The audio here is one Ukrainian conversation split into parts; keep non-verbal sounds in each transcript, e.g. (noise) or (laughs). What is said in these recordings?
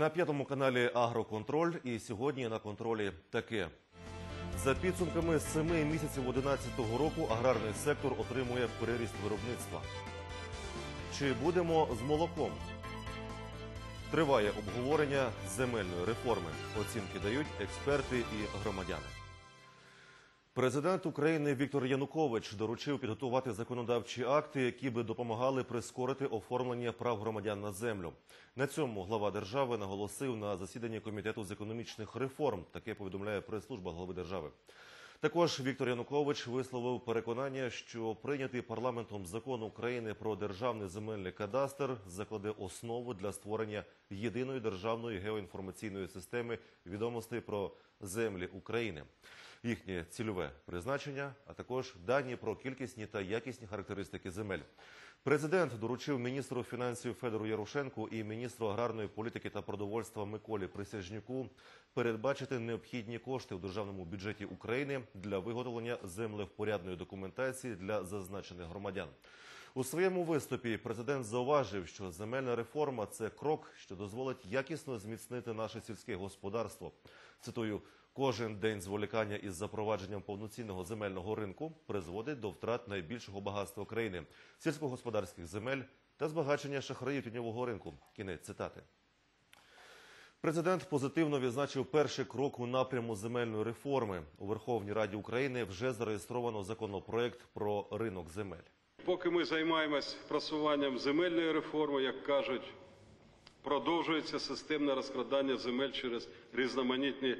На п'ятому каналі Агроконтроль і сьогодні на контролі таке. За підсумками семи місяців 2011 року аграрний сектор отримує переріст виробництва. Чи будемо з молоком? Триває обговорення земельної реформи. Оцінки дають експерти і громадяни. Президент України Віктор Янукович доручив підготувати законодавчі акти, які би допомагали прискорити оформлення прав громадян на землю. На цьому глава держави наголосив на засіданні комітету з економічних реформ. Таке повідомляє прес-служба глави держави. Також Віктор Янукович висловив переконання, що прийнятий парламентом закон України про державний земельний кадастр закладе основу для створення єдиної державної геоінформаційної системи відомостей про землі України, їхнє цільове призначення, а також дані про кількісні та якісні характеристики земель. Президент доручив міністру фінансів Федору Ярошенку і міністру аграрної політики та продовольства Миколі Присяжнюку передбачити необхідні кошти в державному бюджеті України для виготовлення землевпорядної документації для зазначених громадян. У своєму виступі президент зауважив, що земельна реформа це крок, що дозволить якісно зміцнити наше сільське господарство. Цитую. Кожен день зволікання із запровадженням повноцінного земельного ринку призводить до втрат найбільшого багатства країни сільськогосподарських земель та збагачення шахраїв тіньового ринку. Кінець цитати. Президент позитивно відзначив перший крок у напряму земельної реформи. У Верховній Раді України вже зареєстровано законопроект про ринок земель. Поки ми займаємось просуванням земельної реформи, як кажуть, продовжується системне розкрадання земель через різноманітні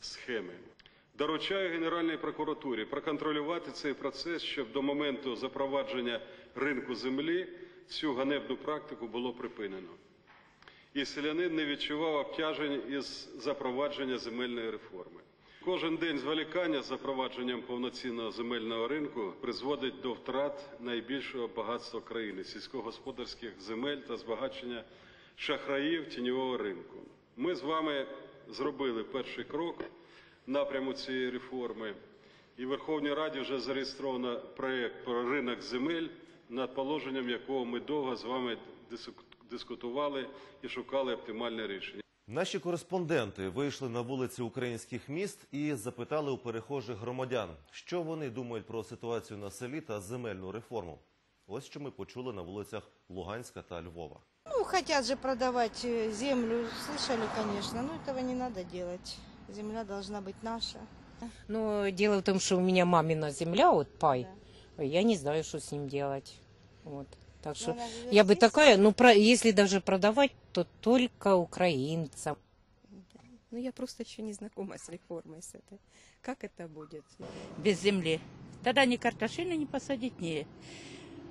схеми. Доручаю Генеральній прокуратурі проконтролювати цей процес, щоб до моменту запровадження ринку землі цю ганебну практику було припинено. І селянин не відчував обтяжень із запровадження земельної реформи. Кожен день зволікання з запровадженням повноцінного земельного ринку призводить до втрат найбільшого багатства країни сільськогосподарських земель та збагачення шахраїв тіньового ринку. Ми з вами зробили перший крок напряму цієї реформи, і в Верховній Раді вже зареєстровано проєкт про ринок земель, над положенням якого ми довго з вами дискутували і шукали оптимальне рішення. Наші кореспонденти вийшли на вулиці українських міст і запитали у перехожих громадян, що вони думають про ситуацію на селі та земельну реформу. Ось що ми почули на вулицях Луганська та Львова. Ну, хотят же продавать э, землю, слышали, конечно, но этого не надо делать. Земля должна быть наша. Но дело в том, что у меня мамина земля, вот пай. Я не знаю, что с ним делать. Вот. Так что она я бы такая, ну, про, если даже продавать, то только украинцам. Ну, я просто еще не знакома с реформой с этой. Как это будет? без земли. Тогда ни картошины не посадить, ни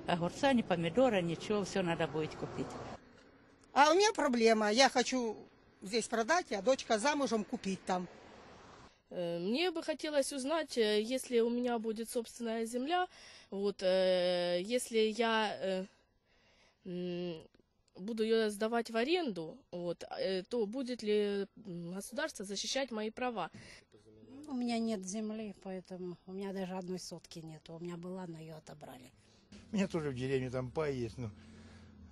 огурца, ни помидора, ничего, все надо будет купить. А у меня проблема. Я хочу здесь продать, а дочка замужем купить там. Э, Мне бы хотелось узнать, э, если у меня будет собственная земля, вот, э, если я э, буду ее сдавать в аренду, вот, э, то будет ли государство защищать мои права? У меня нет земли, поэтому у меня даже одной сотки нет. У меня была, но ее отобрали. У меня тоже в деревне там пай есть, но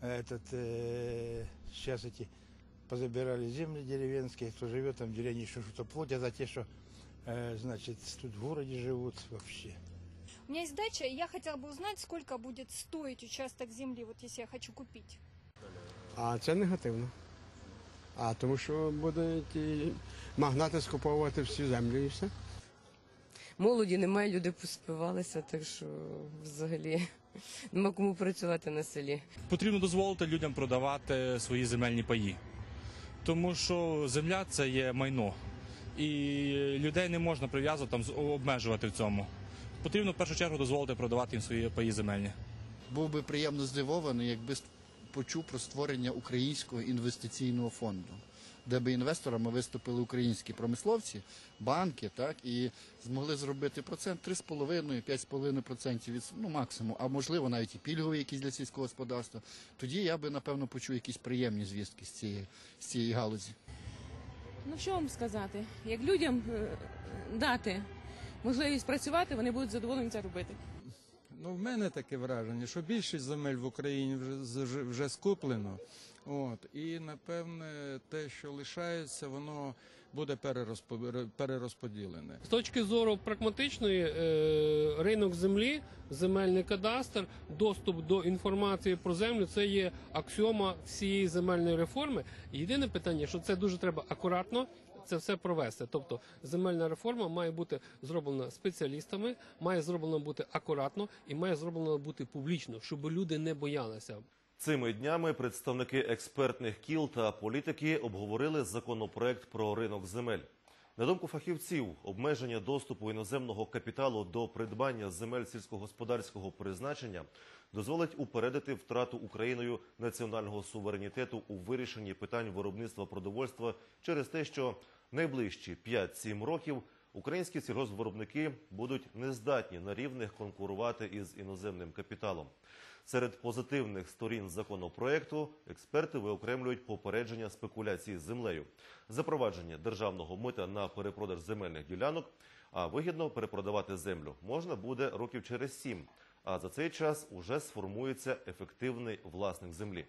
этот э, сейчас эти позабирали земли деревенские, кто живет там в деревне, еще что-то платят за те, что э, значит тут в городе живут вообще. У меня есть дача, и я хотела бы узнать, сколько будет стоить участок земли, вот если я хочу купить. А це негативно. А тому що будуть і магнати скуповувати всі землі і все. Молоді немає, люди поспівалися, так що взагалі (laughs) нема кому працювати на селі. Потрібно дозволити людям продавати свої земельні паї, тому що земля це є майно, і людей не можна прив'язувати там з- обмежувати в цьому. Потрібно в першу чергу дозволити продавати їм свої паї земельні. Був би приємно здивований, якби с- почув про створення українського інвестиційного фонду, де би інвесторами виступили українські промисловці, банки, так і змогли зробити процент 3,5-5,5% від ну максимум, а можливо навіть і пільгові якісь для сільського господарства. Тоді я би напевно почув якісь приємні звістки з цієї з цієї галузі. Ну що вам сказати? Як людям е, дати можливість працювати, вони будуть задоволені це робити. Ну, в мене таке враження, що більшість земель в Україні вже, вже, вже скуплено. От і напевне, те, що лишається, воно буде перерозпо- перерозподілене. З точки зору прагматичної, е, ринок землі, земельний кадастр, доступ до інформації про землю це є аксіома всієї земельної реформи. Єдине питання, що це дуже треба акуратно. Це все провести. Тобто земельна реформа має бути зроблена спеціалістами, має зроблена бути акуратно і має зроблена бути публічно, щоб люди не боялися. Цими днями представники експертних кіл та політики обговорили законопроект про ринок земель. На думку фахівців, обмеження доступу іноземного капіталу до придбання земель сільськогосподарського призначення дозволить упередити втрату Україною національного суверенітету у вирішенні питань виробництва продовольства через те, що найближчі 5-7 років українські сільгоспвиробники будуть нездатні на рівних конкурувати із іноземним капіталом. Серед позитивних сторін законопроекту експерти виокремлюють попередження спекуляцій з землею, запровадження державного мита на перепродаж земельних ділянок, а вигідно перепродавати землю можна буде років через сім. А за цей час уже сформується ефективний власник землі.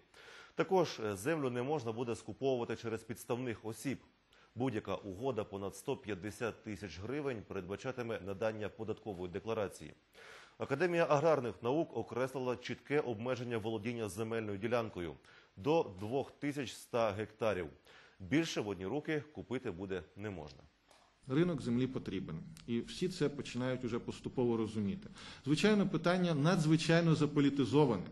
Також е, землю не можна буде скуповувати через підставних осіб. Будь-яка угода понад 150 тисяч гривень передбачатиме надання податкової декларації. Академія аграрних наук окреслила чітке обмеження володіння земельною ділянкою до 2100 гектарів. Більше в одні руки купити буде не можна. Ринок землі потрібен, і всі це починають уже поступово розуміти. Звичайно, питання надзвичайно заполітизоване.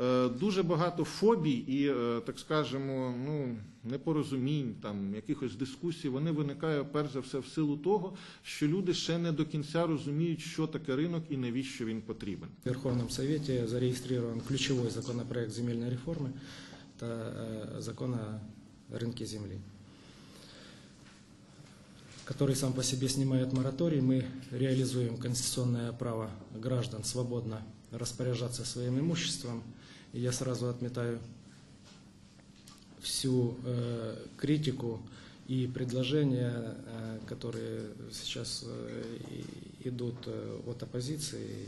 Е, Дуже багато фобій і, е, так скажемо, ну, непорозумінь, там, якихось дискусій, вони виникають перш за все в силу того, що люди ще не до кінця розуміють, що таке ринок і навіщо він потрібен. В Верховном Совете зарегистрирован ключевой законопроект земельной реформы, это э, закон о рынке земли, который сам по себе снимает мораторий. Мы реализуем конституционное право граждан свободно распоряжаться своим имуществом. Я сразу отметаю всю э, критику и предложения, э, которые сейчас э, идут э, от оппозиции,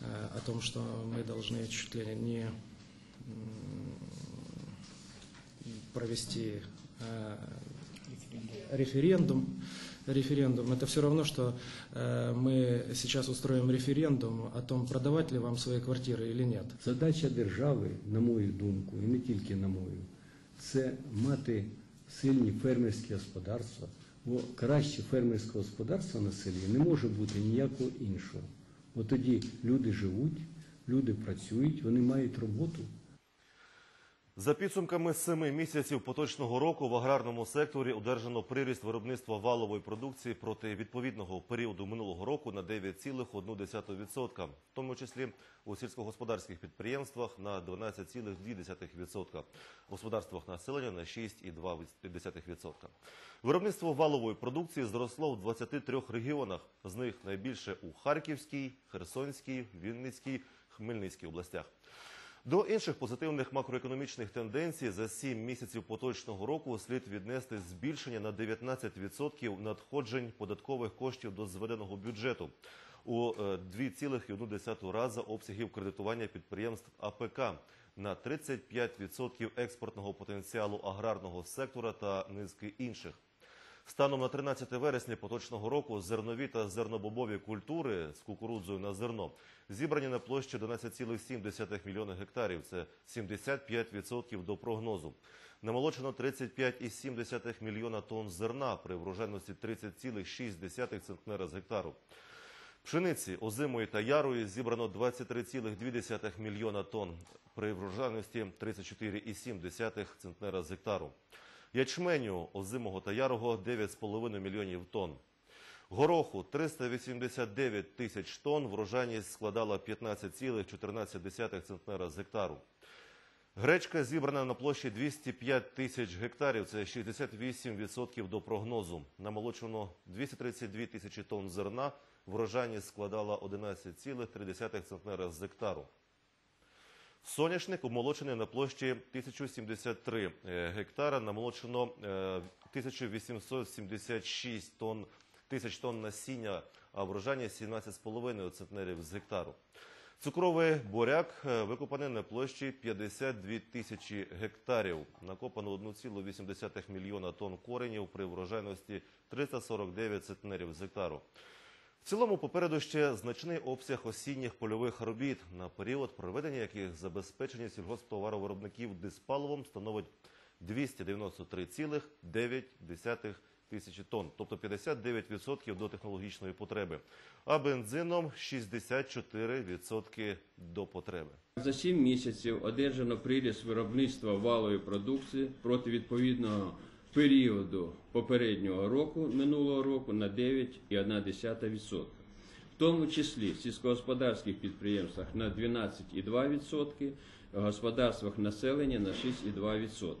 э, о том, что мы должны чуть ли не провести э, референдум. Референдум. Это все равно, что э, мы сейчас устроим референдум о том, продавать ли вам свои квартиры или нет. Задача держави, на мою думку, і не тільки на мою, це мати сильні фермерські господарства, бо краще фермерського господарства на селі не може бути ніякого іншого. Бо тоді люди живуть, люди працюють, вони мають роботу. За підсумками семи місяців поточного року в аграрному секторі одержано приріст виробництва валової продукції проти відповідного періоду минулого року на 9,1%, в тому числі у сільськогосподарських підприємствах на 12,2%, в господарствах населення на 6,2%. Виробництво валової продукції зросло в 23 регіонах, з них найбільше у Харківській, Херсонській, Вінницькій, Хмельницькій областях. До інших позитивних макроекономічних тенденцій за 7 місяців поточного року слід віднести збільшення на 19% надходжень податкових коштів до зведеного бюджету у е, 2,1 рази обсягів кредитування підприємств АПК на 35% експортного потенціалу аграрного сектора та низки інших. Станом на 13 вересня поточного року зернові та зернобобові культури з кукурудзою на зерно зібрані на площі 12,7 мільйона гектарів. Це 75% до прогнозу. Намолочено 35,7 мільйона тонн зерна при врожайності 30,6 центнера з гектару. Пшениці, озимої та ярої зібрано 23,2 мільйона тонн при врожайності 34,7 центнера з гектару. Ячменю озимого та ярого 9,5 мільйонів тонн. Гороху 389 тисяч тонн, врожайність складала 15,14 центнера з гектару. Гречка зібрана на площі 205 тисяч гектарів, це 68% до прогнозу. Намолочено 232 тисячі тонн зерна, врожайність складала 11,3 центнера з гектару. Соняшник обмолочений на площі 1073 е, гектара, намолочено е, 1876 тонн, тисяч тонн насіння, а врожайність 17,5 центнерів з гектару. Цукровий буряк е, викопаний на площі 52 тисячі гектарів. Накопано 1,8 мільйона тонн коренів при врожайності 349 центнерів з гектару. В цілому попереду ще значний обсяг осінніх польових робіт, на період проведення яких забезпечення сільгосптоваровиробників диспаливом становить 293,9 тисячі тонн, тобто 59% до технологічної потреби, а бензином 64% до потреби. За 7 місяців одержано приріст виробництва валової продукції проти відповідного періоду попереднього року минулого року на 9,1%. В тому числі в сільськогосподарських підприємствах на 12,2%, в господарствах населення на 6,2%.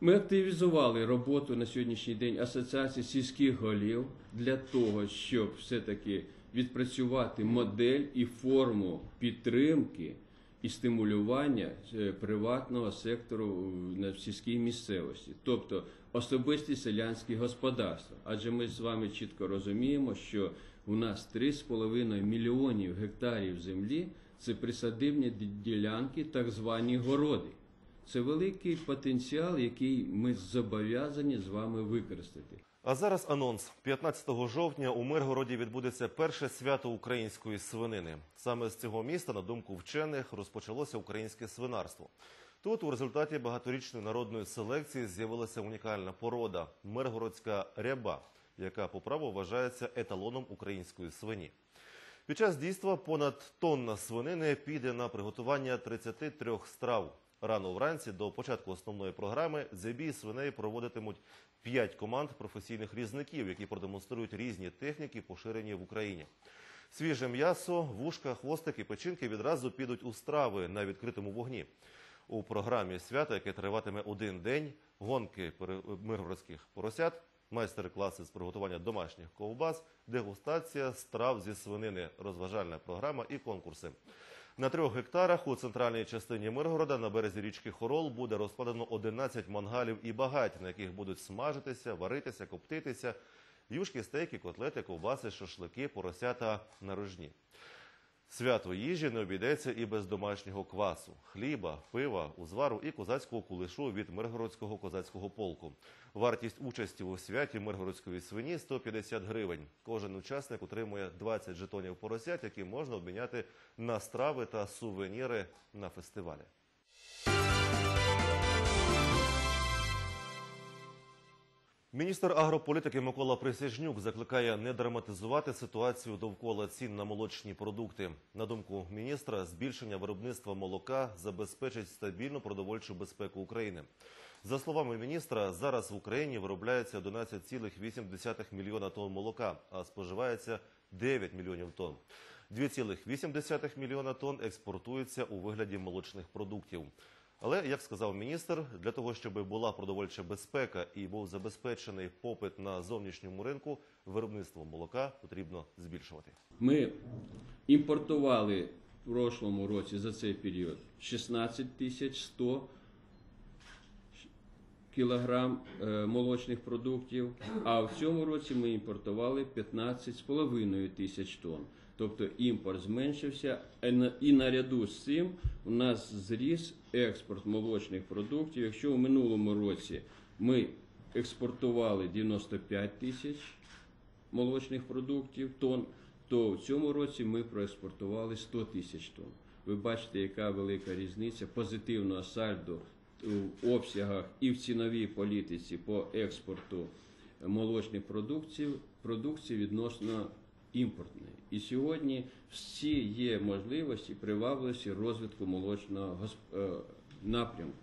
Ми активізували роботу на сьогоднішній день Асоціації сільських голів для того, щоб все-таки відпрацювати модель і форму підтримки і стимулювання е, приватного сектору на сільській місцевості, тобто особисті селянські господарства. Адже ми з вами чітко розуміємо, що у нас 3,5 мільйонів гектарів землі це присадибні ділянки, так звані городи. Це великий потенціал, який ми зобов'язані з вами використати. А зараз анонс. 15 жовтня у Миргороді відбудеться перше свято української свинини. Саме з цього міста, на думку вчених, розпочалося українське свинарство. Тут у результаті багаторічної народної селекції з'явилася унікальна порода миргородська ряба, яка по праву вважається еталоном української свині. Під час дійства понад тонна свинини піде на приготування 33 страв. Рано вранці до початку основної програми забій свиней проводитимуть 5 команд професійних різників, які продемонструють різні техніки, поширені в Україні. Свіже м'ясо, вушка, хвостик і печінки відразу підуть у страви на відкритому вогні. У програмі свята, яке триватиме один день, гонки миргородських поросят, майстер-класи з приготування домашніх ковбас, дегустація страв зі свинини, розважальна програма і конкурси. На трьох гектарах у центральній частині Миргорода на березі річки Хорол буде розкладено 11 мангалів і багать, на яких будуть смажитися, варитися, коптитися, юшки, стейки, котлети, ковбаси, шашлики, поросята на рожні. Свято їжі не обійдеться і без домашнього квасу, хліба, пива, узвару і козацького кулешу від Миргородського козацького полку. Вартість участі у святі миргородської свині 150 гривень. Кожен учасник отримує 20 жетонів поросят, які можна обміняти на страви та сувеніри на фестивалі. Міністр агрополітики Микола Присяжнюк закликає не драматизувати ситуацію довкола цін на молочні продукти. На думку міністра, збільшення виробництва молока забезпечить стабільну продовольчу безпеку України. За словами міністра, зараз в Україні виробляється 11,8 мільйона тонн молока, а споживається 9 мільйонів тонн. 2,8 мільйона тонн експортується у вигляді молочних продуктів. Але, як сказав міністр, для того, щоб була продовольча безпека і був забезпечений попит на зовнішньому ринку, виробництво молока потрібно збільшувати. Ми імпортували в прошлому році за цей період 16 тисяч 100 кілограм е, молочних продуктів, а в цьому році ми імпортували 15,5 тисяч тонн. Тобто імпорт зменшився, і на- і наряду з цим у нас зріс експорт молочних продуктів. Якщо у минулому році ми експортували 95 тисяч молочних продуктів тонн, то в цьому році ми проекспортували 100 тисяч тонн. Ви бачите, яка велика різниця позитивного сальдо в обсягах і в ціновій політиці по експорту молочних продуктів, продукції відносно імпортної. І сьогодні всі є можливості привабливості розвитку молочного госп- е, напрямку.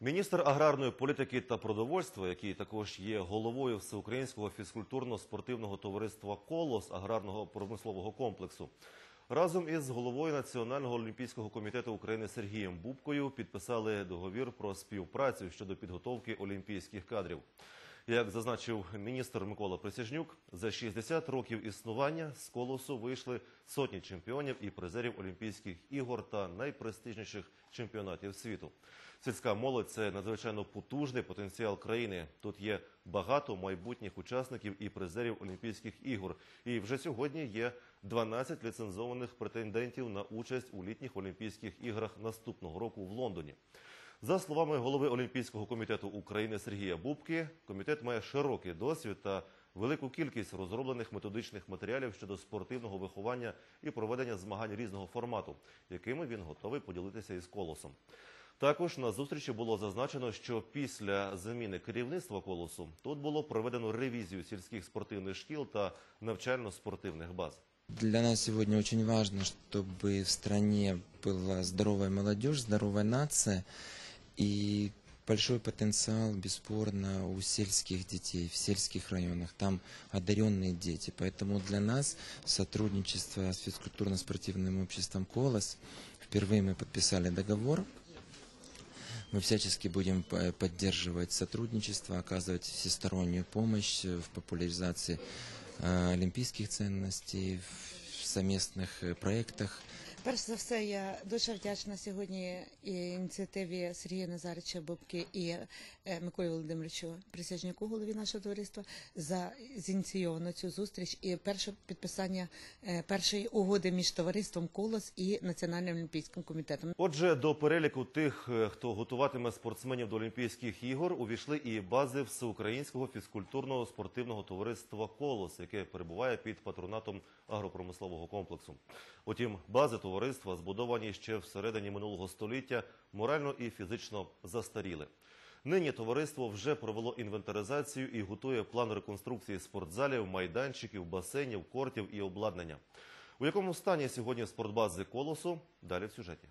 Міністр аграрної політики та продовольства, який також є головою всеукраїнського фізкультурно-спортивного товариства Колос аграрного промислового комплексу, разом із головою Національного олімпійського комітету України Сергієм Бубкою підписали договір про співпрацю щодо підготовки олімпійських кадрів. Як зазначив міністр Микола Присяжнюк, за 60 років існування з колосу вийшли сотні чемпіонів і призерів Олімпійських ігор та найпрестижніших чемпіонатів світу. Сільська молодь це надзвичайно потужний потенціал країни. Тут є багато майбутніх учасників і призерів Олімпійських ігор. І вже сьогодні є 12 ліцензованих претендентів на участь у літніх Олімпійських іграх наступного року в Лондоні. За словами голови Олімпійського комітету України Сергія Бубки, комітет має широкий досвід та велику кількість розроблених методичних матеріалів щодо спортивного виховання і проведення змагань різного формату, якими він готовий поділитися із колосом. Також на зустрічі було зазначено, що після заміни керівництва колосу тут було проведено ревізію сільських спортивних шкіл та навчально-спортивних баз. Для нас сегодня очень важно, чтобы в стране была здоровая молодежь, здоровая нация и большой потенциал, бесспорно, у сельских детей, в сельских районах. Там одаренные дети. Поэтому для нас сотрудничество с физкультурно-спортивным обществом «Колос» впервые мы подписали договор. Мы всячески будем п- поддерживать сотрудничество, оказывать всестороннюю помощь в популяризации э, олимпийских ценностей, в совместных э, проектах. Перш за все, я дуже вдячна сьогодні ініціативі Сергія Назарича Бубки і е, Миколі Володимировичу Присяжняку, голові нашого товариства, за зініційовану цю зустріч і перше підписання е, першої угоди між товариством Колос і Національним олімпійським комітетом. Отже, до переліку тих, е, хто готуватиме спортсменів до Олімпійських ігор, увійшли і бази всеукраїнського фізкультурного спортивного товариства Колос, яке перебуває під патронатом агропромислового комплексу. Утім, бази товариства збудовані ще всередині минулого століття, морально і фізично застаріли. Нині товариство вже провело інвентаризацію і готує план реконструкції спортзалів, майданчиків, басейнів, кортів і обладнання. У якому стані сьогодні спортбази колосу? Далі в сюжеті.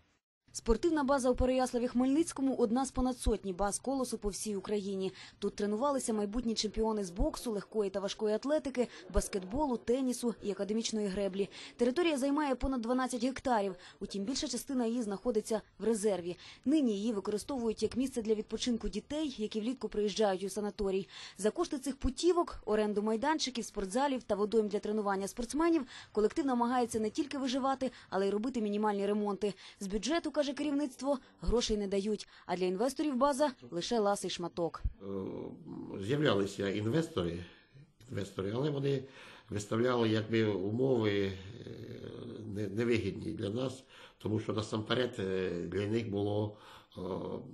Спортивна база у Переяславі-Хмельницькому – одна з понад сотні баз колосу по всій Україні. Тут тренувалися майбутні чемпіони з боксу, легкої та важкої атлетики, баскетболу, тенісу і академічної греблі. Територія займає понад 12 гектарів, утім більша частина її знаходиться в резерві. Нині її використовують як місце для відпочинку дітей, які влітку приїжджають у санаторій. За кошти цих путівок, оренду майданчиків, спортзалів та водойм для тренування спортсменів колектив намагається не тільки виживати, але й робити мінімальні ремонти. З бюджету, каже керівництво, грошей не дають, а для інвесторів база – лише ласий шматок. Е, з'являлися інвестори, інвестори, але вони виставляли якби умови е, невигідні для нас, тому що насамперед е, для них було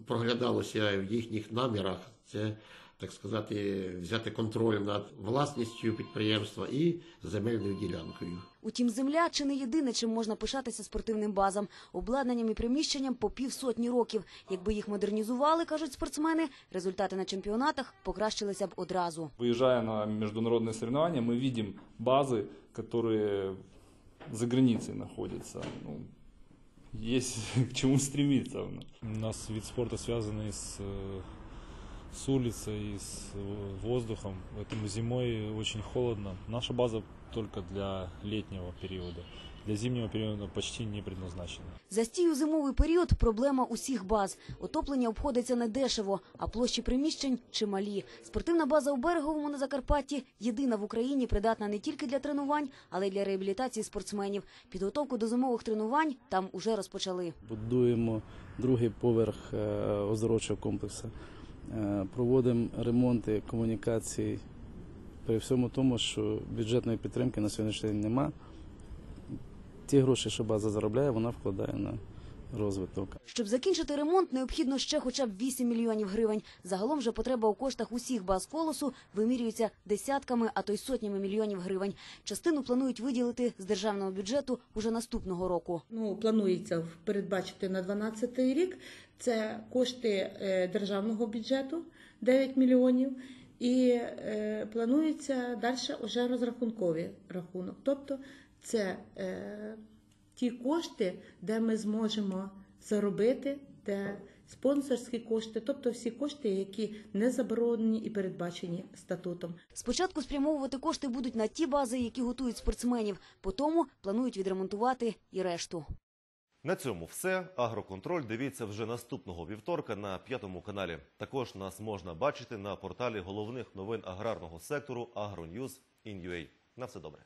проглядалося в їхніх намірах це Так сказати, взяти контроль над власністю підприємства і земельною ділянкою. Утім, земля чи не єдине, чим можна пишатися спортивним базам. Обладнанням і приміщенням по півсотні років. Якби їх модернізували, кажуть спортсмени, результати на чемпіонатах покращилися б одразу. Выезжая на международные соревнования, мы видим базы, которые за границей находятся. Ну, есть (laughs) к чему стремиться. У нас вид спорта связанный с, э, с улицей, с э, воздухом, поэтому зимой очень холодно. Наша база только для летнего периода. Для зимнего периода почти не предназначена. Застій у зимовий період – проблема усіх баз. Отоплення обходиться недешево, а площі приміщень чималі. Спортивна база у Береговому на Закарпатті – єдина в Україні придатна не тільки для тренувань, але й для реабілітації спортсменів. Підготовку до зимових тренувань там уже розпочали. Будуємо другий поверх е, оздоровчого комплексу. Е, Проводимо ремонти комунікацій при всьому тому, що бюджетної підтримки на сьогоднішній день нема. Ті гроші, що база заробляє, вона вкладає на розвиток. Щоб закінчити ремонт, необхідно ще хоча б 8 мільйонів гривень. Загалом же потреба у коштах усіх баз колосу вимірюється десятками, а то й сотнями мільйонів гривень. Частину планують виділити з державного бюджету уже наступного року. ну, планується передбачити на 2012 рік. Це кошти е, державного бюджету 9 мільйонів. І е, планується далі вже розрахунковий рахунок. Тобто це е, ті кошти, де ми зможемо заробити, де спонсорські кошти, тобто всі кошти, які не заборонені і передбачені статутом. Спочатку спрямовувати кошти будуть на ті бази, які готують спортсменів. Потім планують відремонтувати і решту. На цьому все. Агроконтроль дивіться вже наступного вівторка на п'ятому каналі. Також нас можна бачити на порталі головних новин аграрного сектору AgroNews in На все добре.